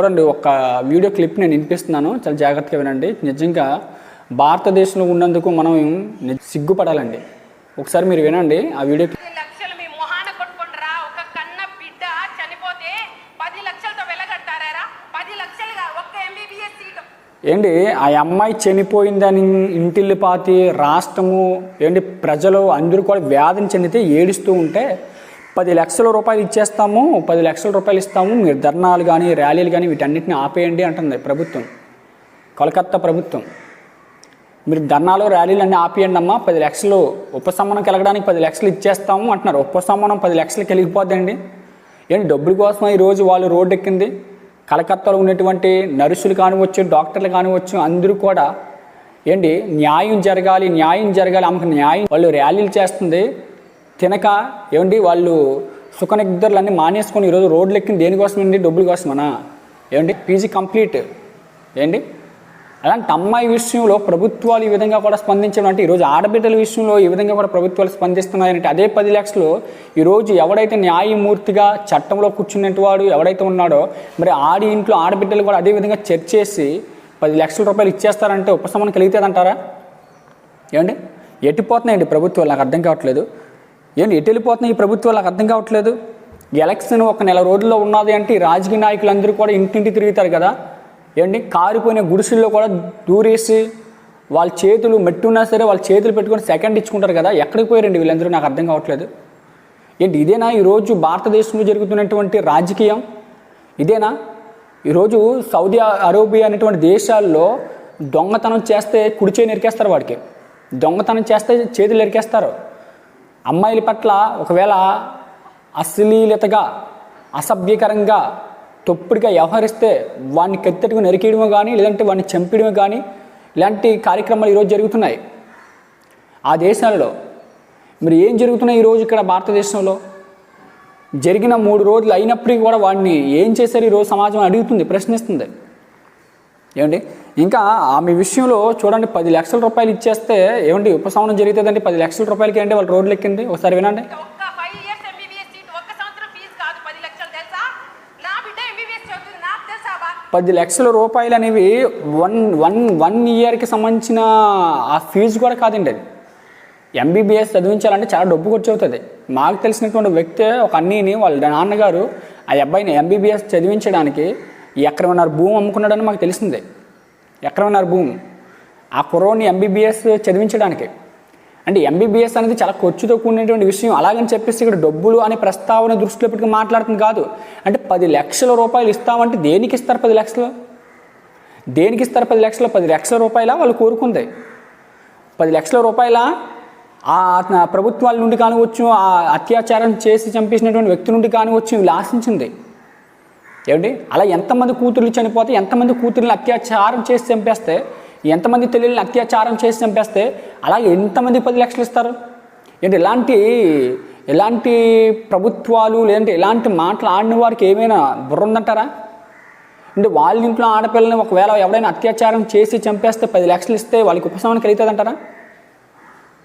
చూడండి ఒక video clip నేను వినిపిస్తున్నాను. చాలా జాగ్రత్తగా వినండి. నిజంగా భారతదేశంలో ఉన్నందుకు మనం సిగ్గుపడాలండి. ఒకసారి మీరు వినండి ఆ వీడియో ఏంటి ఆ అమ్మాయి చనిపోయిందని ఇంటిల్లి పాతి రాష్ట్రము ఏంటి ప్రజలు అందరూ కూడా వ్యాధిని చెందితే ఏడుస్తూ ఉంటే పది లక్షల రూపాయలు ఇచ్చేస్తాము పది లక్షల రూపాయలు ఇస్తాము మీరు ధర్నాలు కానీ ర్యాలీలు కానీ వీటన్నిటిని ఆపేయండి అంటుంది ప్రభుత్వం కోలకత్తా ప్రభుత్వం. మీరు ధర్నాలు ర్యాలీలు అన్నీ ఆపేయండి అమ్మా పది లక్షలు ఉపశమనం కలగడానికి పది లక్షలు ఇచ్చేస్తాము అంటున్నారు. ఉపశమనం పది లక్షలు కలిగిపోద్దండి ఏంటి డబ్బుల కోసం ఈరోజు వాళ్ళు రోడ్డు ఎక్కింది? కలకత్తాలో ఉన్నటువంటి నర్సులు కానివచ్చు డాక్టర్లు కానివచ్చు అందరూ కూడా ఏంటి న్యాయం జరగాలి న్యాయం జరగాలి ఆమెకు న్యాయం వాళ్ళు ర్యాలీలు చేస్తుంది. తినక ఏమండి వాళ్ళు సుఖనిగ్ధరులన్నీ మానేసుకొని ఈరోజు రోడ్లు ఎక్కింది దేనికోసం అండి డబ్బుల కోసమనా ఏమండి? PG complete. ఏంటి? అలాంటి అమ్మాయి విషయంలో ప్రభుత్వాలు ఈ విధంగా కూడా స్పందించడం అంటే ఈరోజు ఆడబిడ్డల విషయంలో ఈ విధంగా కూడా ప్రభుత్వాలు స్పందిస్తున్నాయంటే అదే పది లక్షలు ఈరోజు ఎవడైతే న్యాయమూర్తిగా చట్టంలో కూర్చున్నట్టు వాడు ఎవడైతే ఉన్నాడో మరి ఆడి ఇంట్లో ఆడబిడ్డలు కూడా అదే విధంగా చర్చ చేసి పది లక్షల రూపాయలు ఇచ్చేస్తారంటే ఉపశమనం కలిగితేదంటారా ఏమండి? ఎట్టిపోతున్నాయండి ప్రభుత్వాలు? నాకు అర్థం కావట్లేదు. ఏంటి ఎటు వెళ్ళిపోతున్నాయి ఈ ప్రభుత్వం వాళ్ళకి అర్థం కావట్లేదు? ఎలక్షన్ ఒక నెల రోజుల్లో ఉన్నది అంటే రాజకీయ నాయకులందరూ కూడా ఇంటింటి తిరుగుతారు కదా? ఏంటి కారిపోయిన గుడిసెల్లో కూడా దూరేసి వాళ్ళ చేతులు మెట్టున్నా సరే వాళ్ళ చేతులు పెట్టుకొని సెకండ్ ఇచ్చుకుంటారు కదా? ఎక్కడికి పోయారండి వీళ్ళందరూ? నాకు అర్థం కావట్లేదు. ఏంటి ఇదేనా ఈరోజు భారతదేశంలో జరుగుతున్నటువంటి రాజకీయం? ఇదేనా? ఈరోజు సౌదీ అరేబియా అనేటువంటి దేశాల్లో దొంగతనం చేస్తే కుడిచే చేయి నరికేస్తారు వాడికి. దొంగతనం చేస్తే చేతులు నరికేస్తారు. అమ్మాయిల పట్ల ఒకవేళ అశ్లీలతగా అసభ్యకరంగా తొప్పుడుగా వ్యవహరిస్తే వాడిని కత్తెట్టుకు నరికేయడమే కానీ లేదంటే వాడిని చంపడమే కానీ ఇలాంటి కార్యక్రమాలు ఈరోజు జరుగుతున్నాయి. ఆ దేశాలలో మరి ఏం జరుగుతున్నాయి ఈరోజు ఇక్కడ భారతదేశంలో? జరిగిన మూడు రోజులు అయినప్పటికీ కూడా వాడిని ఏం చేశారు? ఈరోజు సమాజం అడుగుతుంది ప్రశ్నిస్తుంది. ఏమండి? ఇంకా ఆమె విషయంలో చూడండి పది లక్షల రూపాయలు ఇచ్చేస్తే ఏమండి ఉపశమనం జరుగుతుందండి? పది లక్షల రూపాయలకి ఏంటి వాళ్ళు రోడ్లు ఎక్కింది? ఒకసారి వినండి. పది లక్షలు రూపాయలు అనేవి వన్ వన్ వన్ ఇయర్కి సంబంధించిన ఆ ఫీజు కూడా కాదండి అది. ఎంబీబీఎస్ చదివించాలంటే చాలా డబ్బు ఖర్చు అవుతుంది. మాకు తెలిసినటువంటి వ్యక్తి ఒక అన్నీని వాళ్ళ నాన్నగారు ఆ అబ్బాయిని ఎంబీబీఎస్ చదివించడానికి ఎకరన్నర భూమి అమ్ముకున్నాడని మాకు తెలిసింది. ఎకరన్నర భూమి. ఆ కుర్రోని ఎంబీబీఎస్ చదివించడానికి. అంటే ఎంబీబీఎస్ అనేది చాలా ఖర్చుతో కూడినటువంటి విషయం. అలాగని చెప్పేసి ఇక్కడ డబ్బులు అనే ప్రస్తావన దృష్టిలో పెట్టుకుని మాట్లాడుతుంది కాదు. అంటే పది లక్షల రూపాయలు ఇస్తామంటే దేనికి ఇస్తారు పది లక్షలు? దేనికి ఇస్తారు పది లక్షలు? పది లక్షల రూపాయల వాళ్ళు కోరుకుంది. పది లక్షల రూపాయల ఆ ప్రభుత్వాల నుండి కానివచ్చు ఆ అత్యాచారం చేసి చంపేసినటువంటి వ్యక్తి నుండి కానివచ్చు వీళ్ళు ఆశించింది ఏమిటి అలా ఎంతమంది కూతుర్లు చనిపోతే ఎంతమంది కూతుర్ని అత్యాచారం చేసి చంపేస్తే ఎంతమంది తల్లిని అత్యాచారం చేసి చంపేస్తే అలాగే ఎంతమంది పది లక్షలు ఇస్తారు? ఏంటి ఇలాంటి ఎలాంటి ప్రభుత్వాలు లేదంటే ఎలాంటి మాటలు ఆడిన వారికి ఏమైనా బుర్ర ఉందంటారా? అంటే వాళ్ళ ఇంట్లో ఆడపిల్లని ఒకవేళ ఎవడైనా అత్యాచారం చేసి చంపేస్తే పది లక్షలు ఇస్తే వాళ్ళకి ఉపశమనం కలుగుతుందంటారా?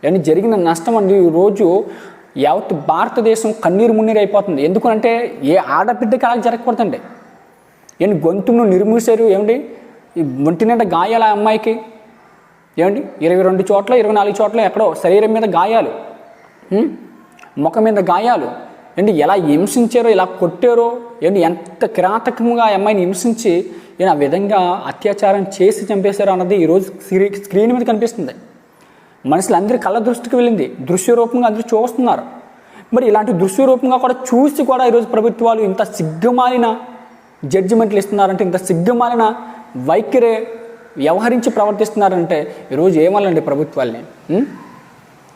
అని జరిగిన నష్టం అండి. ఈరోజు యావత్ భారతదేశం కన్నీరు మున్నీరు అయిపోతుంది. ఎందుకంటే ఏ ఆడబిడ్డకి అలా జరగకూడదండి. ఏంటి గొంతును నిర్మూసారు ఏమిటి ఈ ఒంటి నిండా గాయాల ఆ అమ్మాయికి. ఏమండి? ఇరవై రెండు చోట్ల ఇరవై నాలుగు చోట్ల ఎక్కడో శరీరం మీద గాయాలు. ముఖం మీద గాయాలు. ఏంటి ఎలా హింసించారో ఎలా కొట్టారో ఏంటి ఎంత కిరాతకంగా ఆ అమ్మాయిని హింసించి ఈయన ఆ విధంగా అత్యాచారం చేసి చంపేశారు అన్నది ఈరోజు స్క్రీ స్క్రీన్ మీద కనిపిస్తుంది. మనుషులు అందరి కళ్ళ దృష్టికి వెళ్ళింది. దృశ్య రూపంగా అందరూ చూస్తున్నారు. మరి ఇలాంటి దృశ్య రూపంగా కూడా చూసి కూడా ఈరోజు ప్రభుత్వాలు ఇంత సిగ్గుమాలిన జడ్జిమెంట్లు ఇస్తున్నారంటే ఇంత సిగ్గుమాలిన వైఖరి వ్యవహరించి ప్రవర్తిస్తున్నారంటే ఈరోజు ఏమాలండి ప్రభుత్వాల్ని?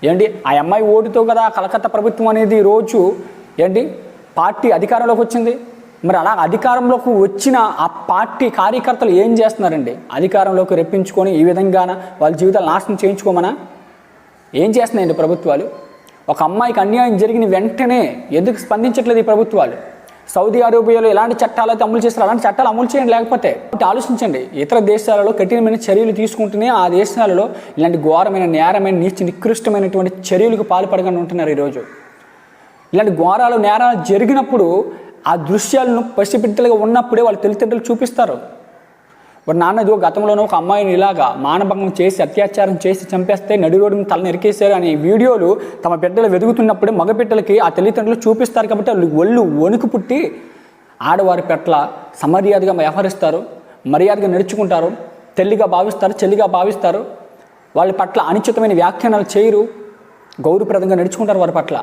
ఏంటి? ఆ అమ్మాయి ఓటుతో కదా కలకత్తా ప్రభుత్వం అనేది ఈరోజు ఏంటి? పార్టీ అధికారంలోకి వచ్చింది. మరి అలా అధికారంలోకి వచ్చిన ఆ పార్టీ కార్యకర్తలు ఏం చేస్తున్నారండి? అధికారంలోకి రెప్పించుకొని ఈ విధంగాన వాళ్ళ జీవితాలు నాశనం చేయించుకోమనా? ఏం చేస్తున్నాయండి ప్రభుత్వాలు? ఒక అమ్మాయికి అన్యాయం జరిగిన వెంటనే ఎందుకు స్పందించట్లేదు ఈ ప్రభుత్వాలు? సౌదీ అరేబియాలో ఎలాంటి చట్టాలు అయితే అమలు చేస్తారు అలాంటి చట్టాలు అమలు చేయండి లేకపోతే ఆలోచించండి. ఇతర దేశాలలో కఠినమైన చర్యలు తీసుకుంటూనే ఆ దేశాలలో ఇలాంటి ఘోరమైన నేరమైన నీచి నికృష్టమైనటువంటి చర్యలకు పాల్పడకుండా ఉంటున్నారు ఈరోజు. ఇలాంటి ఘోరాలు నేరాలు జరిగినప్పుడు ఆ దృశ్యాలను పసిబిడ్డలుగా ఉన్నప్పుడే వాళ్ళు తల్లిదండ్రులు చూపిస్తారు. వాడు నాన్న ఇదిగో గతంలోనూ ఒక అమ్మాయిని ఇలాగా మానభంగం చేసి అత్యాచారం చేసి చంపేస్తే నడి రోడ్డు తల నరికేశారు అనే వీడియోలు తమ బిడ్డలు వెతుకుతున్నప్పుడు మగ బిడ్డలకి ఆ తల్లిదండ్రులు చూపిస్తారు కాబట్టి వాళ్ళు ఒళ్ళు వణుకు పుట్టి ఆడవారి పట్ల సమర్యాదగా వ్యవహరిస్తారు మర్యాదగా నడుచుకుంటారు తల్లిగా భావిస్తారు చెల్లిగా భావిస్తారు. వాళ్ళ పట్ల అనుచితమైన వ్యాఖ్యానాలు చేయరు గౌరవప్రదంగా నడుచుకుంటారు వారి పట్ల.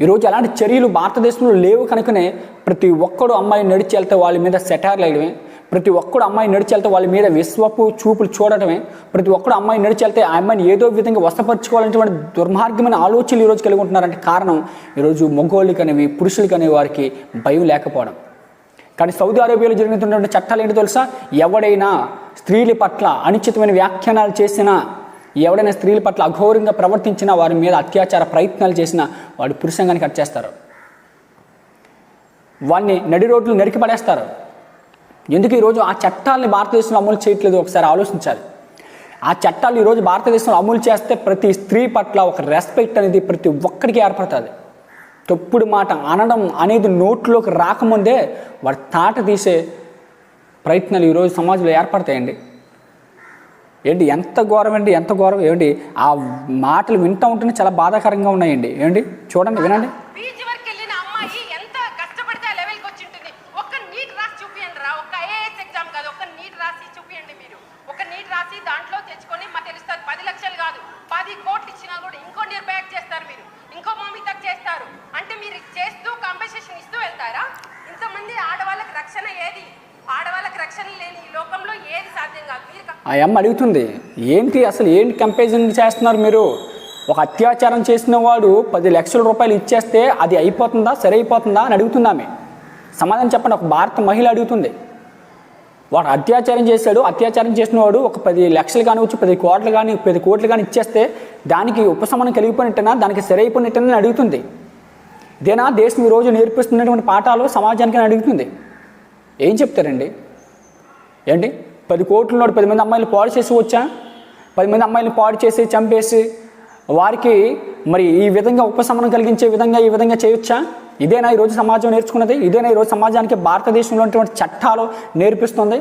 ఈరోజు అలాంటి చర్యలు భారతదేశంలో లేవు కనుకనే ప్రతి ఒక్కడు అమ్మాయి నడిచి వెళ్తే వాళ్ళ మీద సెటార్లు వేయడమే. ప్రతి ఒక్కడు అమ్మాయి నడిచెళ్తే వాళ్ళ మీద విశ్వపు చూపులు చూడటమే ప్రతి ఒక్కడు అమ్మాయి నడిచెళ్తే ఆ అమ్మాయిని ఏదో విధంగా వసపరచుకోవాలనేటువంటి దుర్మార్గమైన ఆలోచనలు ఈరోజు కలిగి ఉంటున్నారంటే కారణం ఈరోజు మగోళ్ళకి అనేవి పురుషులకి అనే వారికి భయం లేకపోవడం. కానీ సౌదీ అరేబియాలో జరుగుతున్నటువంటి చట్టాలు ఏంటో తెలుసా? ఎవడైనా స్త్రీల పట్ల అనుచితమైన వ్యాఖ్యానాలు చేసినా ఎవడైనా స్త్రీల పట్ల అఘోరంగా ప్రవర్తించినా వారి మీద అత్యాచార ప్రయత్నాలు చేసినా వాడు పురుషంగానికి కట్ చేస్తారు. వాడిని నడి రోడ్లు నరికి పడేస్తారు. ఎందుకు ఈరోజు ఆ చట్టాలని భారతదేశంలో అమలు చేయట్లేదు ఒకసారి ఆలోచించాలి. ఆ చట్టాలు ఈరోజు భారతదేశంలో అమలు చేస్తే ప్రతి స్త్రీ పట్ల ఒక రెస్పెక్ట్ అనేది ప్రతి ఒక్కరికి ఏర్పడుతుంది. తప్పుడు మాట అనడం అనేది నోట్లోకి రాకముందే వారి తాట తీసే ప్రయత్నాలు ఈరోజు సమాజంలో ఏర్పడతాయండి. ఏంటి ఎంత ఘోరం అండి ఎంత ఘోరం? ఏంటి ఆ మాటలు వింటూ ఉంటేనే చాలా బాధాకరంగా ఉన్నాయండి. ఏంటి చూడండి వినండి బీచ్ వరకు వెళ్ళిన అమ్మాయి ఎంత కష్టపడితే ఆ లెవెల్కి వచ్చి ఉంటుంది ఒక్క నీట్ రాసి చూపియండి రా ఒక్క ఐఏఎస్ ఎగ్జామ్ కాదు ఒక్క నీట్ రాసి చూపియండి మీరు ఒక నీట్ రాసి దాంట్లో తెచ్చుకొని మాకు తెలుస్తుంది పది లక్షలు కాదు పది కోట్లు ఇచ్చినా కూడా ఇంకో నియర్ బ్యాక్ చేస్తారు మీరు ఇంకో మోమితకు చేస్తారు అంటే మీరు చేస్తూ కాంపెన్సేషన్ ఇస్తూ వెళ్తారా ఇంతమంది ఆడవాళ్ళకి రక్షణ ఏది ఆడవాళ్ళకి రక్షణ లేని ఈ లోకంలో ఏది సాధ్యం కాదు మీరు కా- ఆ అమ్మ అడుగుతుంది ఏంటి అసలు ఏంటి కంపారిజన్ చేస్తున్నారు మీరు? ఒక అత్యాచారం చేసిన వాడు పది లక్షల రూపాయలు ఇచ్చేస్తే అది అయిపోతుందా సరే అయిపోతుందా? అని అడుగుతుంది ఆమె. సమాధానం చెప్పండి ఒక భారత మహిళ అడుగుతుంది. వాడు అత్యాచారం చేశాడు అత్యాచారం చేసిన వాడు ఒక పది లక్షలు కానివచ్చు పది కోట్లు కానీ పది కోట్లు కానీ ఇచ్చేస్తే దానికి ఉపశమనం కలిగిపోయినట్టేనా దానికి సరైపోయినట్టేనా అని అడుగుతుంది. ఇదేనా దేశం ఈరోజు నేర్పిస్తున్నటువంటి పాఠాలు సమాజానికి అడుగుతుంది. ఏం చెప్తారండి? ఏంటి? పది కోట్లు నోటి పది మంది అమ్మాయిలు పాడు చేసి వచ్చా? పది మంది అమ్మాయిలు పాడు చేసి చంపేసి వారికి మరి ఈ విధంగా ఉపశమనం కలిగించే విధంగా ఈ విధంగా చేయొచ్చా? ఇదేనా ఈరోజు సమాజం నేర్చుకున్నది? ఇదేనా ఈరోజు సమాజానికి భారతదేశంలో ఉన్నటువంటి చట్టాలు నేర్పిస్తుంది?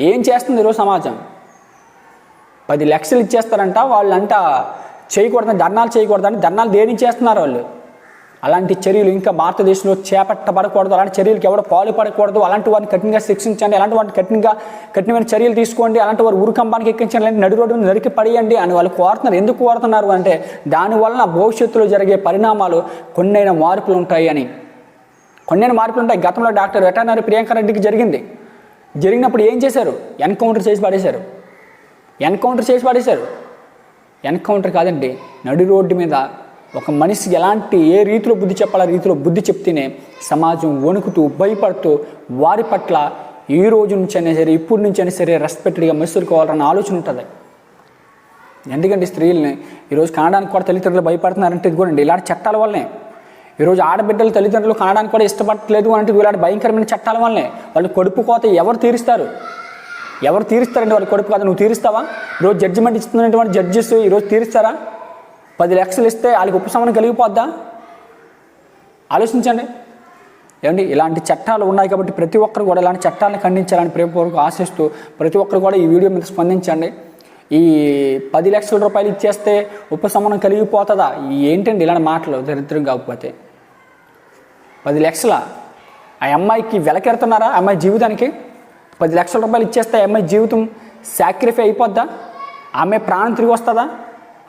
ఏం చేస్తుంది ఈరోజు సమాజం? పది లక్షలు ఇచ్చేస్తారంట వాళ్ళంట చేయకూడదని ధర్నాలు చేయకూడదని ధర్నాలు దేని చేస్తున్నారు వాళ్ళు? అలాంటి చర్యలు ఇంకా భారతదేశంలో చేపట్టబడకూడదు. అలాంటి చర్యలకు ఎవరు పాల్పడకూడదు. అలాంటి వారిని కఠినంగా శిక్షించండి. అలాంటి వారిని కఠినంగా కఠినమైన చర్యలు తీసుకోండి. అలాంటి వారు ఉరుకంబానికి ఎక్కించండి. అలాంటి నడి రోడ్డు నరికి పడేయండి అని వాళ్ళు కోరుతున్నారు. ఎందుకు కోరుతున్నారు అంటే దానివలన భవిష్యత్తులో జరిగే పరిణామాలు కొన్నైన మార్పులు ఉంటాయి అని. కొన్నైన మార్పులు ఉంటాయి. గతంలో డాక్టర్ వెటర్నరీ ప్రియాంక రెడ్డికి జరిగింది. జరిగినప్పుడు ఏం చేశారు? ఎన్కౌంటర్ చేసి పడేశారు. ఎన్కౌంటర్ చేసి పడేశారు. ఎన్కౌంటర్ కాదండి నడి రోడ్డు మీద ఒక మనిషి ఎలాంటి ఏ రీతిలో బుద్ధి చెప్పాలో రీతిలో బుద్ధి చెప్తేనే సమాజం వణుకుతూ భయపడుతూ వారి పట్ల ఈ రోజు నుంచి అయినా సరే ఇప్పుడు నుంచి అయినా సరే రెస్పెక్టెడ్గా మసులుకోవాలన్న ఆలోచన ఉంటుంది. ఎందుకంటే స్త్రీలని ఈరోజు కనడానికి కూడా తల్లిదండ్రులు భయపడుతున్నారంటే ఇది కూడా ఇలాంటి చట్టాల వల్లనే. ఈరోజు ఆడబిడ్డలు తల్లిదండ్రులు కనడానికి కూడా ఇష్టపడట్లేదు అంటే ఇలాంటి భయంకరమైన చట్టాల వల్లనే. వాళ్ళు కొడుపు కోత ఎవరు తీరుస్తారు? ఎవరు తీరుస్తారండి వాళ్ళు కొడుకు కాదు నువ్వు తీరుస్తావా? ఈరోజు జడ్జిమెంట్ ఇస్తున్నటువంటి జడ్జెస్ ఈరోజు తీరుస్తారా? పది లక్షలు ఇస్తే వాళ్ళకి ఉపశమనం కలిగిపోద్దా? ఆలోచించండి. ఏమండి? ఇలాంటి చట్టాలు ఉన్నాయి కాబట్టి ప్రతి ఒక్కరు కూడా ఇలాంటి చట్టాలను ఖండించాలని ప్రేమపూర్వక ఆశిస్తూ ప్రతి ఒక్కరు కూడా ఈ వీడియో మీద స్పందించండి. ఈ పది లక్షల రూపాయలు ఇచ్చేస్తే ఉపశమనం కలిగిపోతుందా? ఏంటండి ఇలాంటి మాటలు? దరిద్రం కాకపోతే. పది లక్షల? ఆ అమ్మాయికి వెలకెడుతున్నారా? ఆ అమ్మాయి జీవితానికి? పది లక్షల రూపాయలు ఇచ్చేస్తే ఆ అమ్మాయి జీవితం సాక్రిఫై అయిపోద్దా? ఆమె ప్రాణం తిరిగి వస్తుందా?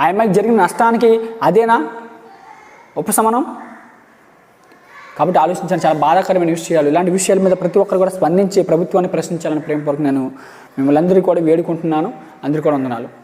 ఆ అమ్మాయికి జరిగిన నష్టానికి అదేనా? ఉపశమనం? కాబట్టి ఆలోచించాను చాలా బాధాకరమైన విషయాలు. ఇలాంటి విషయాల మీద ప్రతి ఒక్కరు కూడా స్పందించి ప్రభుత్వాన్ని ప్రశ్నించాలని ప్రేమపూర్వక నేను మిమ్మల్ని అందరికీ కూడా వేడుకుంటున్నాను. అందరికీ కూడా వందనాలు.